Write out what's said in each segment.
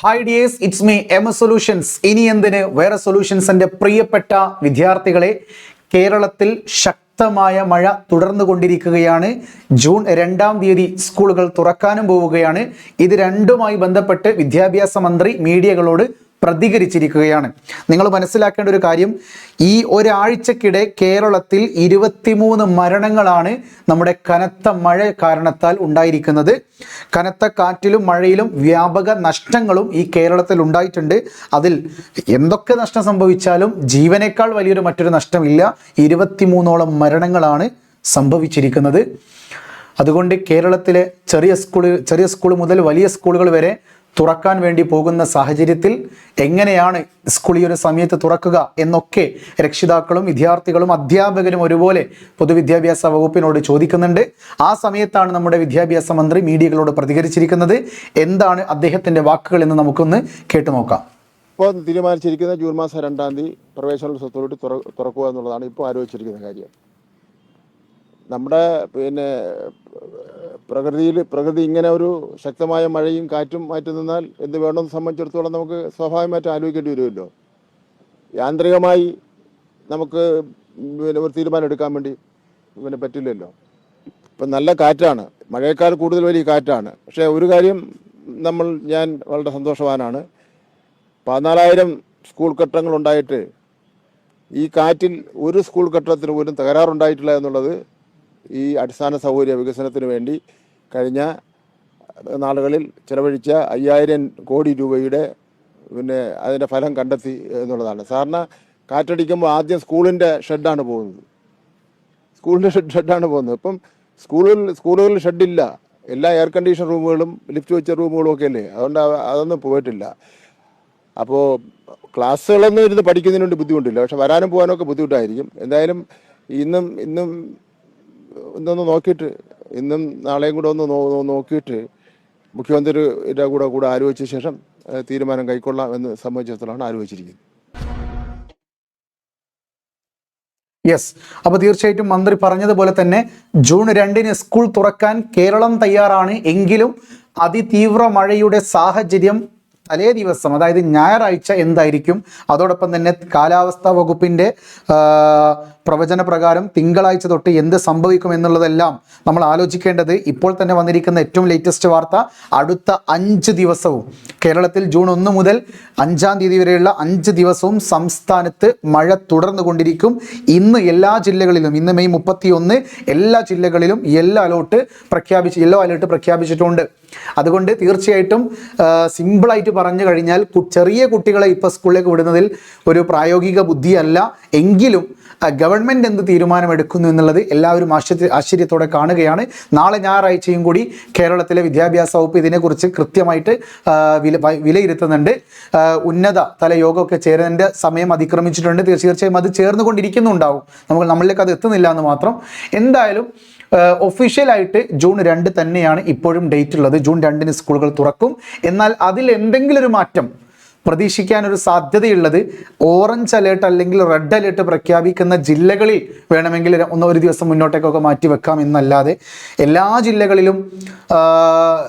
Hi dears it's me M S solutions ഇനി എന്തിന്? വേറെ സൊല്യൂഷൻസിന്റെ പ്രിയപ്പെട്ട വിദ്യാർത്ഥികളെ കേരളത്തിൽ ശക്തമായ മഴ തുടർന്നു കൊണ്ടിരിക്കുകയാണ്. ജൂൺ രണ്ടാം തീയതി സ്കൂളുകൾ തുറക്കാനും പോവുകയാണ്. ഇത് രണ്ടുമായി ബന്ധപ്പെട്ട് വിദ്യാഭ്യാസ മന്ത്രി മീഡിയകളോട് പ്രതികരിച്ചിരിക്കുകയാണ്. നിങ്ങൾ മനസ്സിലാക്കേണ്ട ഒരു കാര്യം ഈ ഒരാഴ്ചക്കിടെ കേരളത്തിൽ ഇരുപത്തിമൂന്ന് മരണങ്ങളാണ് നമ്മുടെ കനത്ത മഴ കാരണത്താൽ ഉണ്ടായിരിക്കുന്നത്. കനത്ത കാറ്റിലും മഴയിലും വ്യാപക നഷ്ടങ്ങളും ഈ കേരളത്തിൽ ഉണ്ടായിട്ടുണ്ട്. അതിൽ എന്തൊക്കെ നഷ്ടം സംഭവിച്ചാലും ജീവനേക്കാൾ വലിയൊരു മറ്റൊരു നഷ്ടമില്ല. ഇരുപത്തിമൂന്നോളം മരണങ്ങളാണ് സംഭവിച്ചിരിക്കുന്നത്. അതുകൊണ്ട് കേരളത്തിലെ ചെറിയ സ്കൂൾ ചെറിയ സ്കൂൾ മുതൽ വലിയ സ്കൂളുകൾ വരെ തുറക്കാൻ വേണ്ടി പോകുന്ന സാഹചര്യത്തിൽ എങ്ങനെയാണ് സ്കൂൾ ഈ ഒരു സമയത്ത് തുറക്കുക എന്നൊക്കെ രക്ഷിതാക്കളും വിദ്യാർത്ഥികളും അധ്യാപകരും ഒരുപോലെ പൊതുവിദ്യാഭ്യാസ വകുപ്പിനോട് ചോദിക്കുന്നുണ്ട്. ആ സമയത്താണ് നമ്മുടെ വിദ്യാഭ്യാസ മന്ത്രി മീഡിയകളോട് പ്രതികരിച്ചിരിക്കുന്നത്. എന്താണ് അദ്ദേഹത്തിന്റെ വാക്കുകൾ എന്ന് നമുക്കൊന്ന് കേട്ടു നോക്കാം. ഇപ്പോൾ തീരുമാനിച്ചിരിക്കുന്ന ജൂൺ മാസം രണ്ടാം തീയതി പ്രവേശനോത്സവത്തോട് തുറ തുറക്കുക എന്നുള്ളതാണ് ഇപ്പോൾ ആലോചിച്ചിരിക്കുന്ന കാര്യം. നമ്മുടെ പിന്നെ പ്രകൃതിയിൽ പ്രകൃതി ഇങ്ങനെ ഒരു ശക്തമായ മഴയും കാറ്റും മാറ്റി നിന്നാൽ എന്ത് വേണമെന്ന് സംബന്ധിച്ചിടത്തോളം നമുക്ക് സ്വാഭാവികമായിട്ട് ആലോചിക്കേണ്ടി വരുമല്ലോ. യാന്ത്രികമായി നമുക്ക് പിന്നെ ഒരു തീരുമാനം എടുക്കാൻ വേണ്ടി പിന്നെ പറ്റില്ലല്ലോ. ഇപ്പം നല്ല കാറ്റാണ്. മഴയേക്കാൾ കൂടുതൽ വലിയ കാറ്റാണ്. പക്ഷേ ഒരു കാര്യം നമ്മൾ ഞാൻ വളരെ സന്തോഷവാനാണ്. പതിനാലായിരം സ്കൂൾ കെട്ടിടങ്ങളുണ്ടായിട്ട് ഈ കാറ്റിൽ ഒരു സ്കൂൾ കെട്ടിടത്തിന് പോലും തകരാറുണ്ടായിട്ടില്ല എന്നുള്ളത് ഈ അടിസ്ഥാന സൗകര്യ വികസനത്തിന് വേണ്ടി കഴിഞ്ഞ നാളുകളിൽ ചെലവഴിച്ച അയ്യായിരം കോടി രൂപയുടെ പിന്നെ അതിന്റെ ഫലം കണ്ടെത്തി എന്നുള്ളതാണ്. സാറിന് കാറ്റടിക്കുമ്പോൾ ആദ്യം സ്കൂളിന്റെ ഷെഡാണ് പോകുന്നത്. സ്കൂളിന്റെ ഷെഡ് ഷെഡാണ് പോകുന്നത്. ഇപ്പം സ്കൂളിൽ സ്കൂളുകളിൽ ഷെഡില്ല. എല്ലാ എയർ കണ്ടീഷൻ റൂമുകളും ലിഫ്റ്റ് വെച്ച റൂമുകളും ഒക്കെ അല്ലേ അതുകൊണ്ട് അതൊന്നും പോയിട്ടില്ല. അപ്പോൾ ക്ലാസ്സുകളൊന്നും ഇരുന്ന് പഠിക്കുന്നതിന് വേണ്ടി ബുദ്ധിമുട്ടില്ല. പക്ഷെ വരാനും പോകാനും ഒക്കെ ബുദ്ധിമുട്ടായിരിക്കും. എന്തായാലും ഇന്നും ഇന്നും ഇന്നൊന്ന് നോക്കിയിട്ട് ഇന്നും നാളെയും കൂടെ ഒന്ന് നോക്കിയിട്ട് മുഖ്യമന്ത്രിയുടെ കൂടെ കൂടെ ആലോചിച്ച ശേഷം തീരുമാനം കൈക്കൊള്ളാം എന്ന് സംബന്ധിച്ചിടത്തോളാണ് ആലോചിച്ചിരിക്കുന്നത്. യെസ് അപ്പോൾ തീർച്ചയായിട്ടും മന്ത്രി പറഞ്ഞതുപോലെ തന്നെ ജൂൺ രണ്ടിന് സ്കൂൾ തുറക്കാൻ കേരളം തയ്യാറാണ് എങ്കിലും അതിതീവ്ര മഴയുടെ സാഹചര്യം തലേ ദിവസം അതായത് ഞായറാഴ്ച എന്തായിരിക്കും? അതോടൊപ്പം തന്നെ കാലാവസ്ഥാ വകുപ്പിന്റെ പ്രവചന പ്രകാരം തിങ്കളാഴ്ച തൊട്ട് എന്ത് സംഭവിക്കും എന്നുള്ളതെല്ലാം നമ്മൾ ആലോചിക്കേണ്ടത് ഇപ്പോൾ തന്നെ വന്നിരിക്കുന്ന ഏറ്റവും ലേറ്റസ്റ്റ് വാർത്ത അടുത്ത അഞ്ച് ദിവസവും. കേരളത്തിൽ ജൂൺ ഒന്ന് മുതൽ അഞ്ചാം തീയതി വരെയുള്ള അഞ്ച് ദിവസവും സംസ്ഥാനത്ത് മഴ തുടർന്നു കൊണ്ടിരിക്കും. ഇന്ന് എല്ലാ ജില്ലകളിലും ഇന്ന് മെയ് മുപ്പത്തി ഒന്ന് എല്ലാ ജില്ലകളിലും യെല്ലോ അലേർട്ട് പ്രഖ്യാപിച്ച് യെല്ലോ അലേർട്ട് പ്രഖ്യാപിച്ചിട്ടുണ്ട്. അതുകൊണ്ട് തീർച്ചയായിട്ടും സിമ്പിളായിട്ട് പറഞ്ഞു കഴിഞ്ഞാൽ ചെറിയ കുട്ടികളെ ഇപ്പോൾ സ്കൂളിലേക്ക് വിടുന്നതിൽ ഒരു പ്രായോഗിക ബുദ്ധിയല്ല. എങ്കിലും ഗവൺമെന്റ് എന്ത് തീരുമാനമെടുക്കുന്നു എന്നുള്ളത് എല്ലാവരും ആശ്ചര്യ ആശ്ചര്യത്തോടെ കാണുകയാണ്. നാളെ ഞായറാഴ്ചയും കൂടി കേരളത്തിലെ വിദ്യാഭ്യാസ വകുപ്പ് ഇതിനെക്കുറിച്ച് കൃത്യമായിട്ട് വില വിലയിരുത്തുന്നുണ്ട്. ഉന്നത തല യോഗമൊക്കെ ചേരുന്നതിന്റെ സമയം അതിക്രമിച്ചിട്ടുണ്ട്. തീർച്ചയായും അത് ചേർന്നുകൊണ്ടിരിക്കുന്നുണ്ടാവും. നമുക്ക് നമ്മളിലേക്ക് അത് എത്തുന്നില്ല എന്ന് മാത്രം. എന്തായാലും ഒഫീഷ്യലായിട്ട് ജൂൺ രണ്ട് തന്നെയാണ് ഇപ്പോഴും ഡേറ്റ് ഉള്ളത് ജൂൺ രണ്ടിന് സ്കൂളുകൾ തുറക്കും. എന്നാൽ അതിൽ എന്തെങ്കിലും ഒരു മാറ്റം പ്രതീക്ഷിക്കാൻ ഒരു സാധ്യതയുള്ളത് ഓറഞ്ച് അലേർട്ട് അല്ലെങ്കിൽ റെഡ് അലേർട്ട് പ്രഖ്യാപിക്കുന്ന ജില്ലകളിൽ വേണമെങ്കിൽ ഒന്ന് ഒരു ദിവസം മുന്നോട്ടേക്കൊക്കെ മാറ്റി വെക്കാം എന്നല്ലാതെ എല്ലാ ജില്ലകളിലും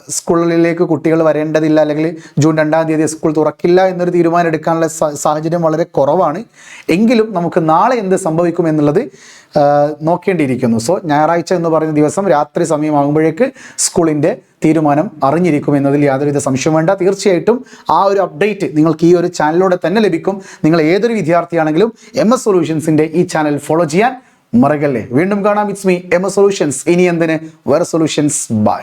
സ്കൂളിലേക്ക് കുട്ടികൾ വരേണ്ടതില്ല അല്ലെങ്കിൽ ജൂൺ രണ്ടാം തീയതി സ്കൂൾ തുറക്കില്ല എന്നൊരു തീരുമാനം എടുക്കാനുള്ള സാഹചര്യം വളരെ കുറവാണ്. എങ്കിലും നമുക്ക് നാളെ എന്ത് സംഭവിക്കും എന്നുള്ളത് നോക്കേണ്ടിയിരിക്കുന്നു. സോ ഞായറാഴ്ച എന്ന് പറയുന്ന ദിവസം രാത്രി സമയമാകുമ്പോഴേക്ക് സ്കൂളിന്റെ തീരുമാനം അറിഞ്ഞിരിക്കും എന്നതിൽ യാതൊരുവിധ സംശയം വേണ്ട. തീർച്ചയായിട്ടും ആ ഒരു അപ്ഡേറ്റ് നിങ്ങൾക്ക് ഈ ഒരു ചാനലിലൂടെ തന്നെ ലഭിക്കും. നിങ്ങൾ ഏതൊരു വിദ്യാർത്ഥിയാണെങ്കിലും എം എസ് സൊല്യൂഷൻസിന്റെ ഈ ചാനൽ ഫോളോ ചെയ്യാൻ മറക്കല്ലേ. വീണ്ടും കാണാം. It's me M S solutions ഇനി എന്തിന്? വേറെ സൊല്യൂഷൻസ് ബൈ